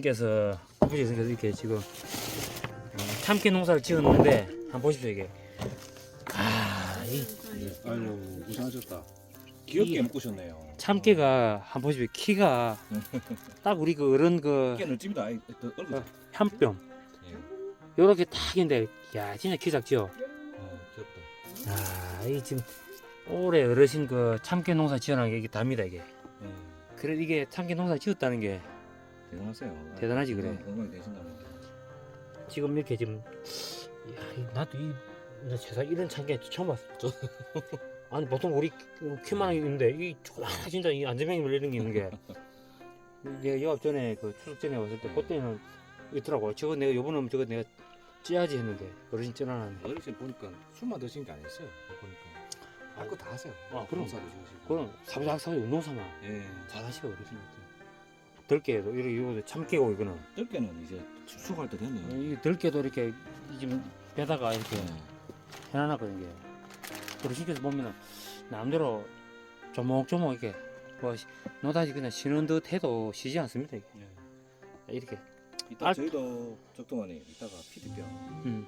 어르신께서 아버지께서 이렇게 지금 어, 참깨 농사를 지었는데 한번 보십시오 이게 아, 이 아유 고생하셨다. 귀엽게 이- 묶으셨네요. 참깨가 한번 보십시오 키가 딱 우리 그 어른 그 깨는 찜다. 아이, 또 얼굴. 어. 한뼘 예. 요렇게 딱인데 야 진짜 키 작죠 아 귀엽다. 아, 이 지금 올해 어르신 그 참깨 농사 지어놓은 게 이게 답니다 이게. 예. 그래 이게 참깨 농사 지었다는 게 대단하세요. 대단하지, 그래. 건강히 되신다는 게. 지금 이렇게 지금 야, 이- 나도 이 나 세상 이런 참깨 처음 봤어. 아니 보통 우리 키만 있는데 이 조그마 진짜 이 안전병이 물리는 게 있는 게 내가 영업 전에 그 추석 전에 왔을 때 그때는 있더라고. 저거 내가 요번에 저거 내가 찌야지 했는데 어르신 찌어놨네. 어르신 보니까 술만 드신 게 아니었어요. 보니까. 아그 다 하세요. 아, 그럼. 농사도 지으시고. 그럼 사부작 사부 운동 삼아 예. 잘 하시고 어르신. 덜게도 이렇게 이거 참깨고 이거는 뜰게는 이제 수확할 때 됐네요. 이 들깨도 이렇게 지금 배다가 이렇게 예. 해놔놨거든요. 이게. 어르신께서 보면은 남대로 조목조목 이렇게 뭐 시- 노다지 그냥 쉬는 듯 해도 쉬지 않습니다. 이게. 예. 이렇게. 이따 아. 저희도 적동안에 이따가 피트병, 음.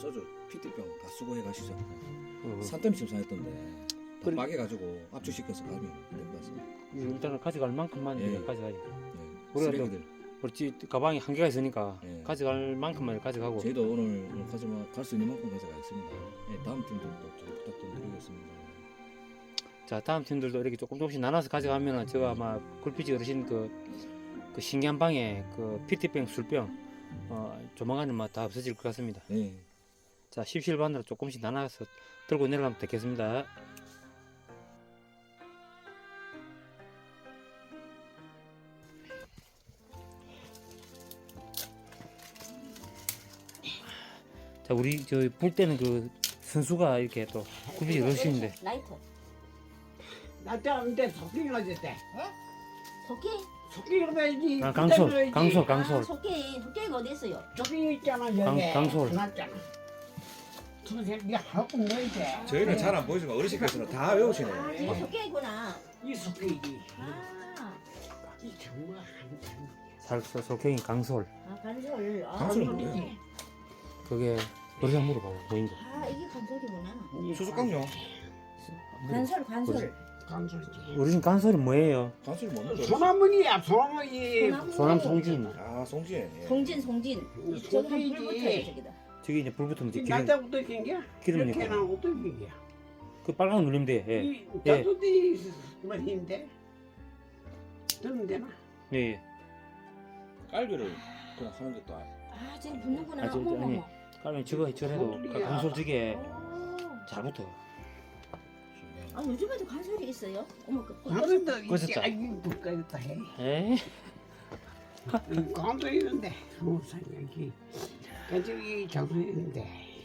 소주, 피트병 다 수거해 가시죠. 어, 산더미 좀 사했던데 그래. 막해 가지고 압축시켜서 가면 될것 같습니다. 일단은 가져갈 만큼만 예. 이제 가져가지. 예. 우리가 쓰레기들. 그렇지 가방이 한계가 있으니까 예. 가져갈 만큼만 가져가고. 저희도 오늘 오늘 가져가 갈수 있는 만큼 가져가겠습니다. 예, 다음 팀들도 좀 부탁 좀 드리겠습니다. 자 다음 팀들도 이렇게 조금 조금씩 나눠서 가져가면은 제가 아마 굴피지 어르신 그, 그 신기한 방에 그 피티병 술병 어, 조만간에 막다 없어질 것 같습니다. 예. 자, 십실반으로 조금씩 나눠서 들고 내려가면 되겠습니다. 자, 우리 저 볼 때는 그 선수가 이렇게 또 굽이 넣으시는데 라이터. 나한테 속기 어졌대. 토끼? 속기가 봐야지. 아, 강솔, 강솔, 강솔. 아, 토끼. 토끼가 어디 있어요? 속기 있잖아 강- 여기. 강솔. 하고. 저희는 잘 안 보이지만 어르신께서는 다 외우시네요. 아, 저게 토끼구나. 이 속기지. 아, 이 정말 한 살서 속행이 강솔. 아 간솔. 아, 강솔은 이거- 뭐예요? 그게 어디서 물어봐요, 보인 거. 아, 이게 간솔이구나. 수수깡요. 간솔, 간솔. 강솔이지. 어르신 간솔이 뭐예요? 간술이 뭔데? 소나무니야 소나무니. 소남 송진. 아 송진. 예. 송진, 송진. 저기 한. 불붙어요, 저기다. 저기 이제 불 붙으면 이제 기름, 나때부터 낀게. 기름 이렇게. 나오고 또 낀게. 그 빨간 누르면 돼. 예. 이 예. 자두디 뭐 힘데. 들면 되나? 예, 예. 깔비를 그냥 하는 것도 아니. 아, 붙는구나. 아, 저기, 어머, 아니. 어머. 그러면 저거 저래도 그 강솔 저게 어. 잘 붙어. 아, 요즘에도 간솔이 있어요? 어머, 그, 그, 강솔도 꺼졌다. 이게 아이고 불까졌다 해. 에? 강도 있는데 무슨 여기 가족이 장소 있는데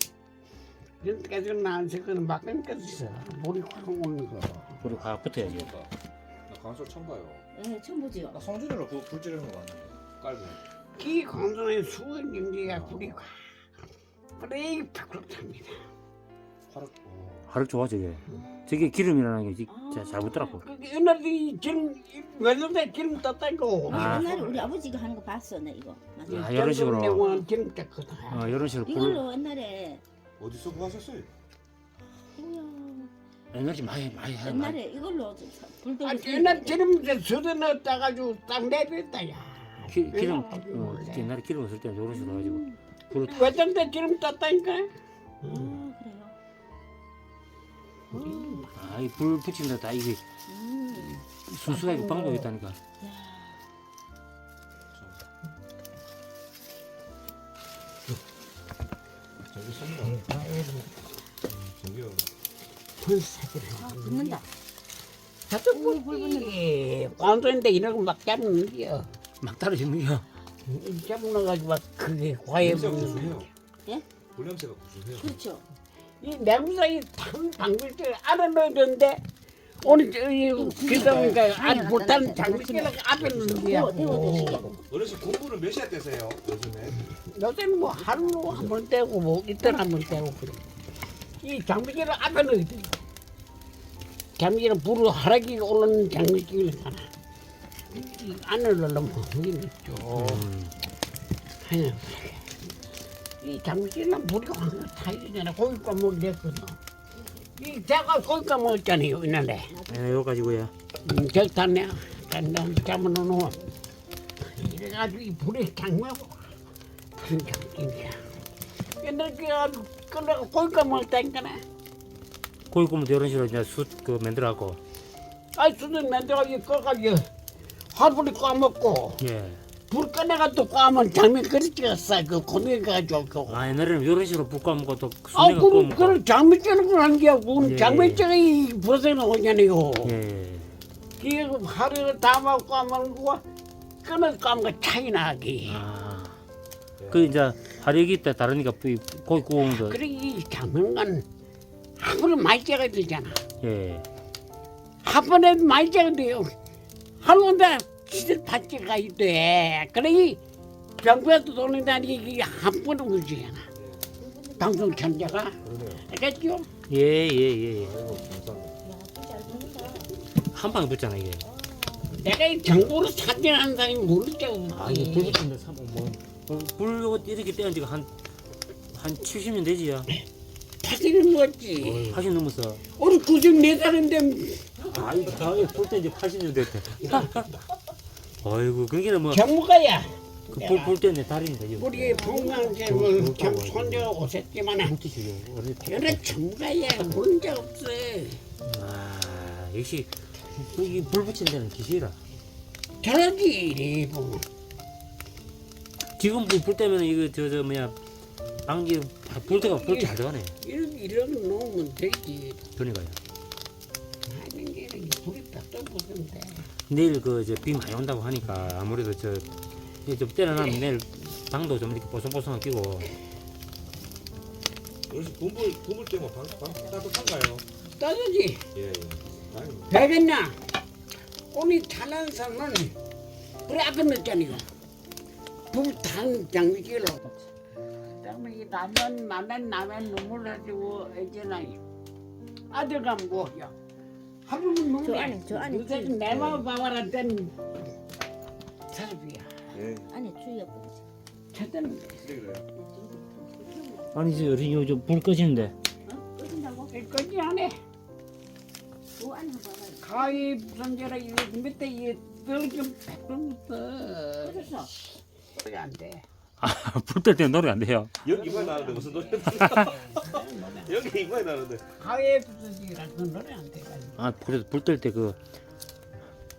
이런 가족 나한테 그는 막간 까졌어 물이 확 오는 거 우리 가 붙어야지. 나 강술 처음 봐요. 예, 처음 보지요. 나 성준으로 불, 불 지르는 거 봤는데. 깔비. 이 강도의 수은 경기가 불 이확 그래 팍팍 탑니다 화력. 하루 좋아 저게. 저게 기름이라는 게 진짜 잘 붙더라고. 그 옛날에 지금 외놈에 기름 떴다고 아. 옛날에 우리 아버지가 하는 거 봤어, 나 이거. 맞아. 아, 이런 식으로. 기름 떴거든 어, 이런 식으로 불. 이걸로 옛날에 어디서 구하셨어요? 에너지 많이 많이 해. 옛날에 이걸로 저- 저- 불아 옛날 기름 수도 넣었다가지고 딱 내렸다 야 기, 기름 아, 어, 옛날에 기름 없을 때는 이런 식으로 해가지고 불을 다. 외딴데 기름 떴다니까 아, 그래요. 음. 아 이 불 붙이면 다 이게 음. 순수하게 그 방법이 있다니까. 저기 선물. 저기요. 불 사기를 아, 붙는다. 저쪽 오, 불 불이 광도인데 이런 거막 잡는 게요. 막 떨어지는 게. 잡아가지고 막 그게 과해 냄새가 구수해요. 예? 불냄새가 구수해요. 그렇죠. 이 내부사이 탕 방글들 알아 넣었는데 오늘 저기 그러다 보니까 아주 못하는 장비를 앞에 넣는 게야. 데워, 데워 드시게. 어르신 공부를 몇 시에 떼세요? 요즘에? 요새는 뭐 하루 한번 떼고 뭐 이틀 한 번 떼고 그래. 이 장비기를 앞에 넣어야 돼. 장비기는 불을 하락이 오르는 장비기를 하나. 이 안으로 넣으면 있죠. 음. 하얀 이 장미씨는 물이 황금 타이잖아. 고기과 물 냈거든. 이 제가 고기과 먹었잖아요 이날에. 네, 이거 가지고요. 음, 절단내 간장 잡아놓고 이래가지고 이 불에 장마고 무슨 장기냐. 옛날 그 아주 그래가 고기과 먹었다니까. 고기 구우면 이런 식으로 이제 숯그 만들어갖고. 아 수든 만들어가지고 꺼가지고 화불이 까먹고 예. 불 꺼내가 또 까면 장미 그릇 찍었어. 그 고기 가지고 그. 아 옛날에는 이런 식으로 볶아 또 아, 순대가 구워 그럼, 먹고. 그럼 장미 찌는 건한 게, 그 예. 장미 찌이 벗어 나오잖아요. 예. 그게 하루를 다 먹고 하면 그거 끊어 까면 차이 나기. 아. 그 이제 하력이 때 다르니까 이 고기 구운 거. 그래, 이한 번에 많이 째가 되잖아. 예. 한 번에 많이 째가 돼요. 한 번에 시들 받지 가야 돼. 그래, 이 정부에도 돈이 다니 이게 한 번에 울지잖아. 방송 천재가. 알겠죠? 예, 예, 예. 예. 야잘 먹는다. 한 방에 붙잖아 이게. 내가 이 정보를 사진하는 사람이 모르죠. 아 이게 불 붙는데 삼 뭐. 어, 불 요거 이렇게 떼은 지가 한한 70년 되지야. 사진을 먹었지. 80 넘었어. 우리 94살인데 아이 불때 이제 80년 됐대. 아이고 그게는 뭐 정무가야. 그불 불 때는 달인다 이거. 우리 봉강제 뭐 손자 오셨지만 한티슈 어디 여러 모른 적 없어. 아 역시 이불 붙인 데는 기시라. 저러지 이래 보면. 지금 불, 불 때면 이거 저 저 뭐야 방지 불 때가 불 잘 들어가네. 이런 이런 놓으면 되지. 그러니까요. 하는 게 불이 딱 떠보던데. 내일 그 이제 비 많이 온다고 하니까 아무래도 저 이제 좀 때려놔면 내일 방도 좀 이렇게 보송보송하게 끼고 역시 구물 구물 때문에 방, 방 따뜻한가요? 떠들지. 예. 예. 아유, 되겠냐? 오늘 타는 사람은 불에 아까 넣었잖아요. 불탄 장미기로. 장미기 나면 나면 나면 눈물 가지고 이제는 아들 가면 뭐야? 하루는 눈물. 저 안에, 저 안에 요새 찌- 내 마음 봐봐라 땐. 예. 안에 주위가 보이지. 그래 그래요. 아니 이제 어린이 요즘 불 꺼지는데 꺼진다고? 거지 안에 그 안에 봐봐. 가위 선제라 이 밑에 이 떨어진 백분부터 꺼졌어. 소리 안 돼. 불뗄때 노래 안 돼요. 여기 이마에 나는데 무슨 노래? 여기 이마에 나는데. 가위에 그 노래 안 돼가지고. 아 그래도 불뗄때 그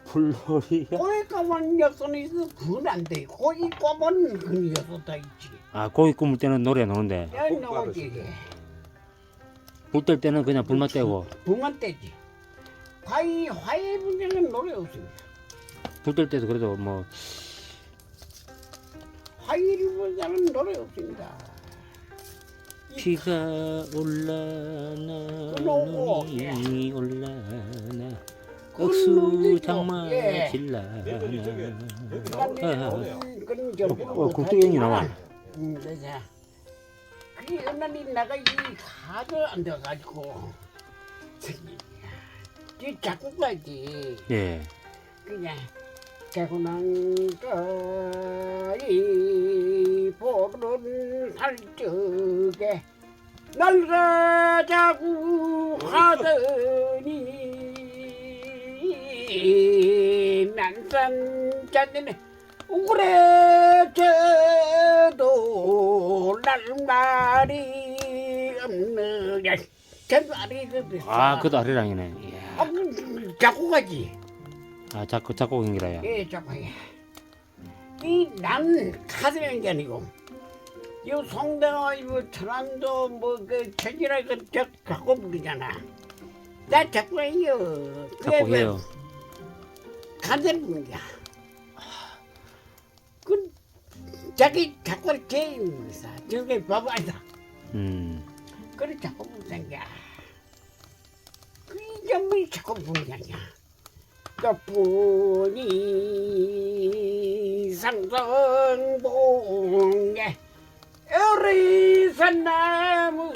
불놀이야? 고기 까만 여선이 있어 그건 안 돼. 고기 까만 그 여선 다 있지. 아 고기 구울 때는 노래 나오는데 야 나오지. 불뗄 때는 그냥 불만 떼고 불만 떼지. 화이 화이 분야는 노래 없습니다. 불뗄 때도 그래도 뭐 화이를 분야는 노래 없습니다. 비가 올라나 그러고, 눈이 올라나 그건 억수. 장마 네, 예. 질라나 저기 여기 아. 그건 저 어, 어, 나와. 음, 그자. 그게 옛날에 내가 이 하도 안 돼가지고 이 작곡가지 예. 그냥 개구난가이 보는 살적에 날 가자고 하더니 난산 잔디네 우울해져도 날 말이 없느냐. 제 말이 그 아 그도 아리랑이네. 이야. 아, 그, 작곡가지 아 작곡 작곡인기라야 예, 작곡이. 이난 가수는 게 아니고 이 송대가 뭐 천안도 뭐그 천지라 그저 갖고 부르잖아. 나 작곡이요. 작곡이에요. 가수를 부르는 거야. 그 자기 작곡을 있어 저게 바보 아니다. 음. 그래 자꾸 부르는 거야 그 인정이 자꾸 부르는 거야 그뿐이 상성봉에 어리산 나무녀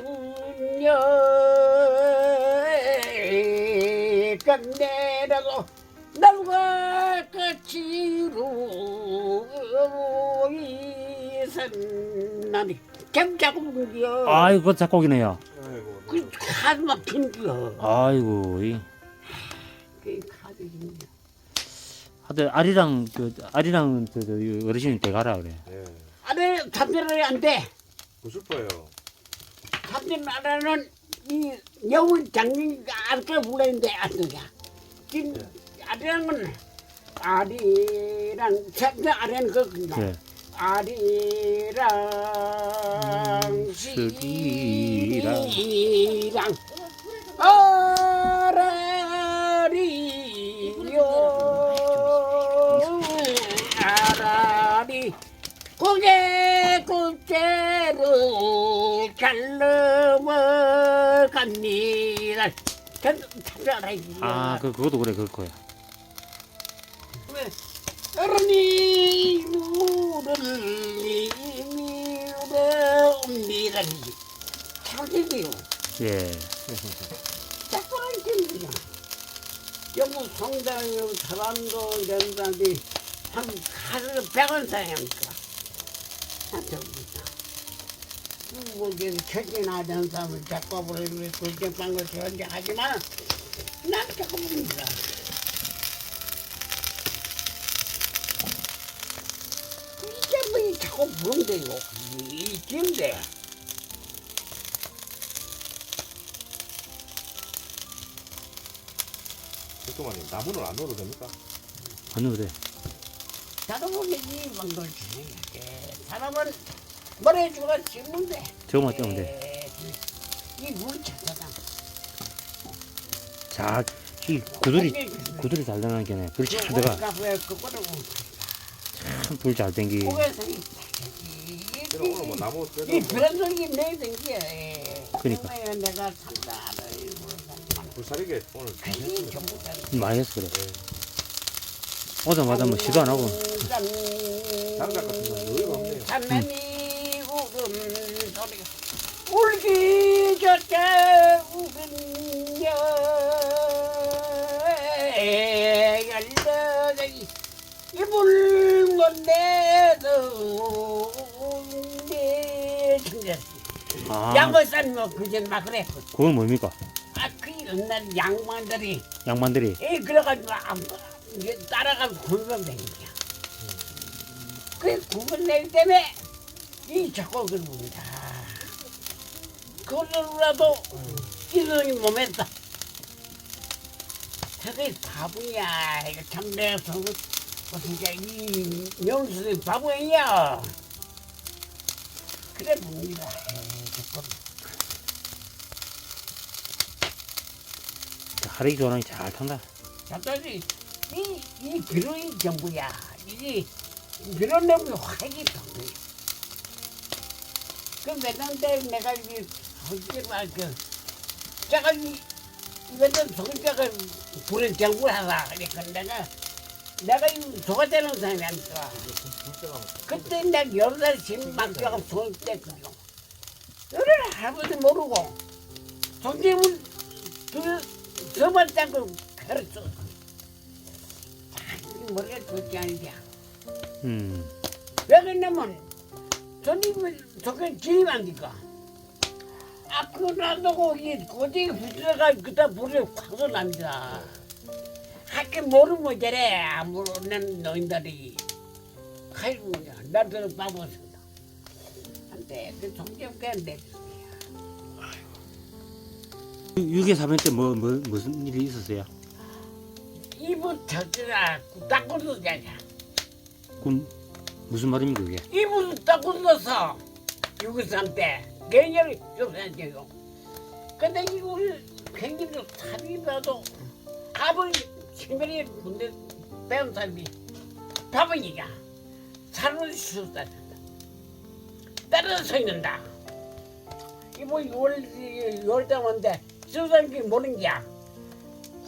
끝내라고 날과 같이 시로 이선 나니 gem자고 문겨 아이고 그 작곡이네요. 그 카드 막힌 겨 아이고 이. 그 하여튼 아리랑 그 아리랑 저, 저 어르신이 대가라 그래. 예. 아래 잠들어야 안돼 그 슬퍼요. 잠들 아래는 이 여운 장님이가 아까 불렀는데 안 되냐 지금 아래는 아리랑 잠들 아래는 그 그냥 예. 아리랑 시리랑. 시 잘 넘어갑니다 찾아라이 아그 그것도 그래 그럴 거야. 어른이 누를 미우려옵니다 참기요. 예. 힘들어. 여기 성당에 사람도 이런 사람들이 한 가서 백원 한테입 니다 뭐게 책임하던 사람을 자꾸 버리고 돌격방을 저런데 하지만 난 자꾸 봅니다 이게 뭐 자꾸 부른대요 이 지인데 잠깐만요. 나무는 안 넣어도 됩니까? 안 넣어도 돼. 사람은 이 망걸 진행하게 사람은 씹는 돼 저거만 떼면 돼. 이물 찾아다 자, 이 구들이 구들이 잘 나가는 게네. 불이 잘 들어가. 카페에 그거를 불잘 땡기. 오늘 뭐 나무 이 브랜드기 내던 게 그러니까. 내가 모르겠지만 불사리게 오늘 다 많이 해서 그래. 오자마자 뭐 시도 안 하고. 장작 같은 건 여유가 없네요. 울기 좋게 울음여 열려가기 이불 건데도 아, 양보산 뭐 그전 막 그래 그건 뭡니까? 아그 옛날 양반들이 양반들이 이 그래가지고 안 이게 따라가서 굴러다니는 거야. 그 굴러내기 때문에 이 자꾸 그럽니다. 그걸로라도 이성이 몸에 있다. 저게 바보야. 이거 참 내가 성 진짜 이 명수이 바보야. 그래 봅니다. 하르기 조랑이 잘 탄다. 갑자기 이, 이 비로이 정부야. 이게 내부 확이 정부. 그 매당 때 내가 이게 솔직히 말그 제가 이 매당 소자가 불의 정부를 하라. 그러니까 내가 내가 이 소가 되는 사람이 아니까. 그때 내가 여러 살 지금 막혀가 손을 뗐거든. 여러 할아버지 모르고 그 저만 닦고 가르쳐. 머리가 좋지 않냐. 음, 왜 그러냐면 저게 진입 안 되니까. 놔두고 이 고쟁이 붙여가 그다 불에 확 납니다. 학교 모르면 저래 안 모르는 노인들이 아이고 나도 바보였습니다. 안돼 그 정신없게 안 돼. 육에 사변 때뭐 뭐, 무슨 일이 있었어요? 이분 터지라 닦고도 자냐. 그럼 무슨 말입니까 그게? 이분 닦고서 유구산 때 개념이 없어져요. 근데 이거 굉장히 탑이 봐도 아버지 친구이 군대 배운 사람이 바보니까 살을 쉬었다. 떨어져 있는다. 이거 열, 열대 원데 저사람이 모르는 게야.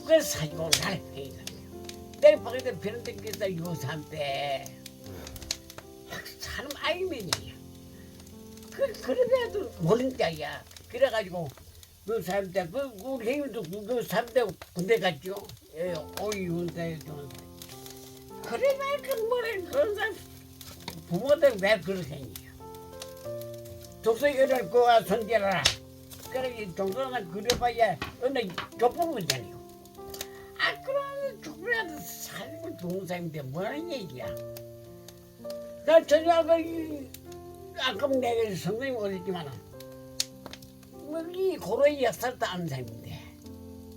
그래서 사지고 날내 밖에 비는 땡기다 유산 때 사람 아이면이야. 그 그래도 모르는 자야. 그래가지고 그 사람 때그 우리 형님도 그, 그 사람 때 군대 갔죠. 예, 오이 군대 좀. 그래 말그 뭐래 그런 사람 부모들 왜 그러세요? 독서교를 그와 손질하라. 그래 정도는 그려봐야 어느 좁으면잖아요. 아 그럼 좁으라도 살고 사람인데 뭐하는 얘기야? 나 저녁을 아까 내가 선생님 어렸지만은 뭐이 고로의 역사도 아는 사람인데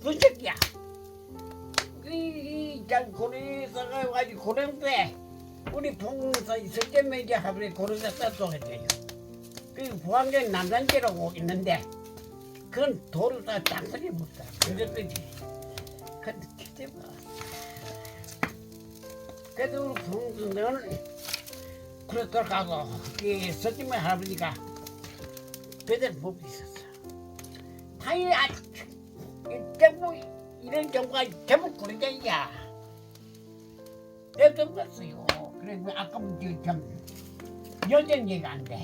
부적이야. 이장 고려에서 가지고 고려인데 우리 부모서 석재매제 하루에 고려에서 stat소했대요. 그 부안경 남산제라고 있는데 그건 도로다 땅속에 묻다. 그랬더니 근데 기대봐. 그래도 우리 부모는 그랬다 가고 이 석재매 할아버지가 배들 보고 있었어. 당연히 아, 이 정부 이런 정부가 전부 그러자야. 내가 봤어요. 그래서 아까 뭐참 여전 얘기 안 돼.